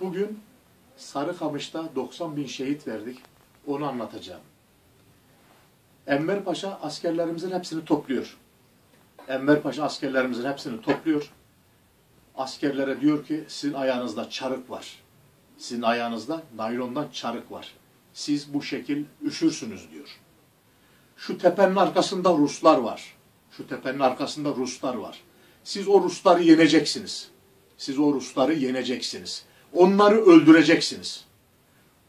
Bugün Sarıkamış'ta 90 bin şehit verdik. Onu anlatacağım. Enver Paşa askerlerimizin hepsini topluyor. Enver Paşa askerlerimizin hepsini topluyor. Askerlere diyor ki sizin ayağınızda çarık var. Sizin ayağınızda naylondan çarık var. Siz bu şekil üşürsünüz diyor. Şu tepenin arkasında Ruslar var. Şu tepenin arkasında Ruslar var. Siz o Rusları yeneceksiniz. Siz o Rusları yeneceksiniz. Onları öldüreceksiniz.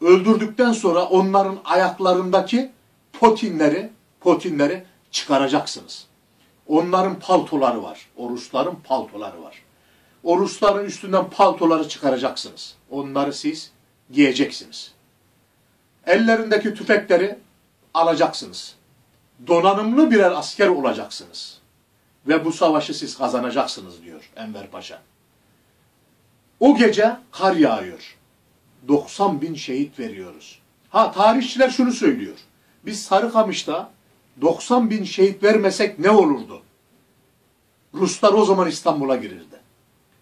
Öldürdükten sonra onların ayaklarındaki potinleri, potinleri çıkaracaksınız. Onların paltoları var. O Rusların paltoları var. O Rusların üstünden paltoları çıkaracaksınız. Onları siz giyeceksiniz. Ellerindeki tüfekleri alacaksınız. Donanımlı birer asker olacaksınız. Ve bu savaşı siz kazanacaksınız diyor Enver Paşa. O gece kar yağıyor. 90 bin şehit veriyoruz. Ha tarihçiler şunu söylüyor. Biz Sarıkamış'ta 90 bin şehit vermesek ne olurdu? Ruslar o zaman İstanbul'a girirdi.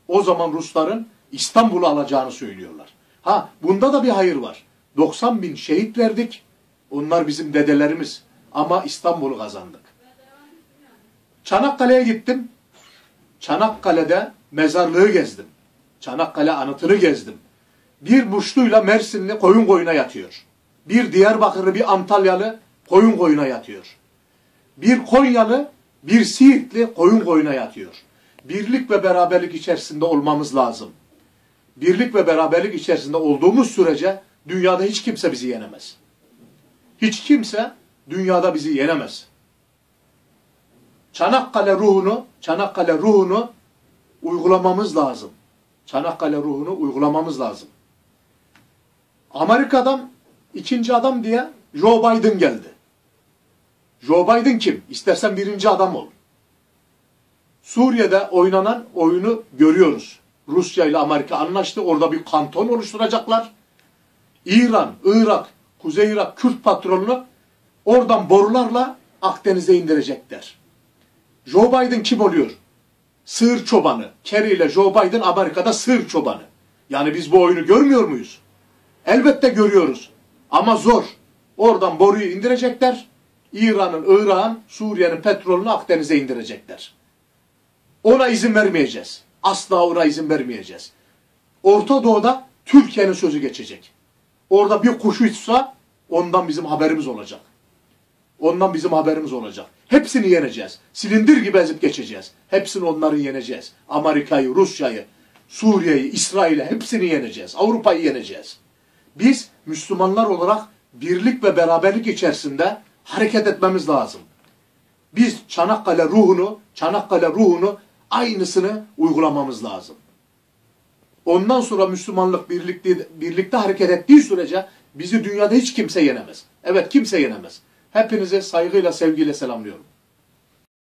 O zaman Rusların İstanbul'u alacağını söylüyorlar. Ha bunda da bir hayır var. 90 bin şehit verdik. Onlar bizim dedelerimiz. Ama İstanbul'u kazandık. Çanakkale'ye gittim. Çanakkale'de mezarlığı gezdim. Çanakkale anıtını gezdim. Bir Muşluyla Mersinli koyun koyuna yatıyor. Bir Diyarbakırlı, bir Antalyalı koyun koyuna yatıyor. Bir Konyalı, bir Siirtli koyun koyuna yatıyor. Birlik ve beraberlik içerisinde olmamız lazım. Birlik ve beraberlik içerisinde olduğumuz sürece dünyada hiç kimse bizi yenemez. Hiç kimse dünyada bizi yenemez. Çanakkale ruhunu, Çanakkale ruhunu uygulamamız lazım. Çanakkale ruhunu uygulamamız lazım. Amerika'dan ikinci adam diye Joe Biden geldi. Joe Biden kim? İstersen birinci adam ol. Suriye'de oynanan oyunu görüyoruz. Rusya ile Amerika anlaştı. Orada bir kanton oluşturacaklar. İran, Irak, Kuzey Irak Kürt patrolunu oradan borularla Akdeniz'e indirecekler. Joe Biden kim oluyor? Sığır çobanı. Kerry ile Joe Biden Amerika'da sığır çobanı. Yani biz bu oyunu görmüyor muyuz? Elbette görüyoruz. Ama zor. Oradan boruyu indirecekler. İran'ın, Irak'ın, Suriye'nin petrolünü Akdeniz'e indirecekler. Ona izin vermeyeceğiz. Asla ona izin vermeyeceğiz. Orta Doğu'da Türkiye'nin sözü geçecek. Orada bir kuş uçsa ondan bizim haberimiz olacak. Ondan bizim haberimiz olacak. Hepsini yeneceğiz. Silindir gibi ezip geçeceğiz. Hepsini onları yeneceğiz. Amerika'yı, Rusya'yı, Suriye'yi, İsrail'i hepsini yeneceğiz. Avrupa'yı yeneceğiz. Biz Müslümanlar olarak birlik ve beraberlik içerisinde hareket etmemiz lazım. Biz Çanakkale ruhunu, Çanakkale ruhunu aynısını uygulamamız lazım. Ondan sonra Müslümanlık birlikte, birlikte hareket ettiği sürece bizi dünyada hiç kimse yenemez. Evet kimse yenemez. Hepinize saygıyla, sevgiyle selamlıyorum.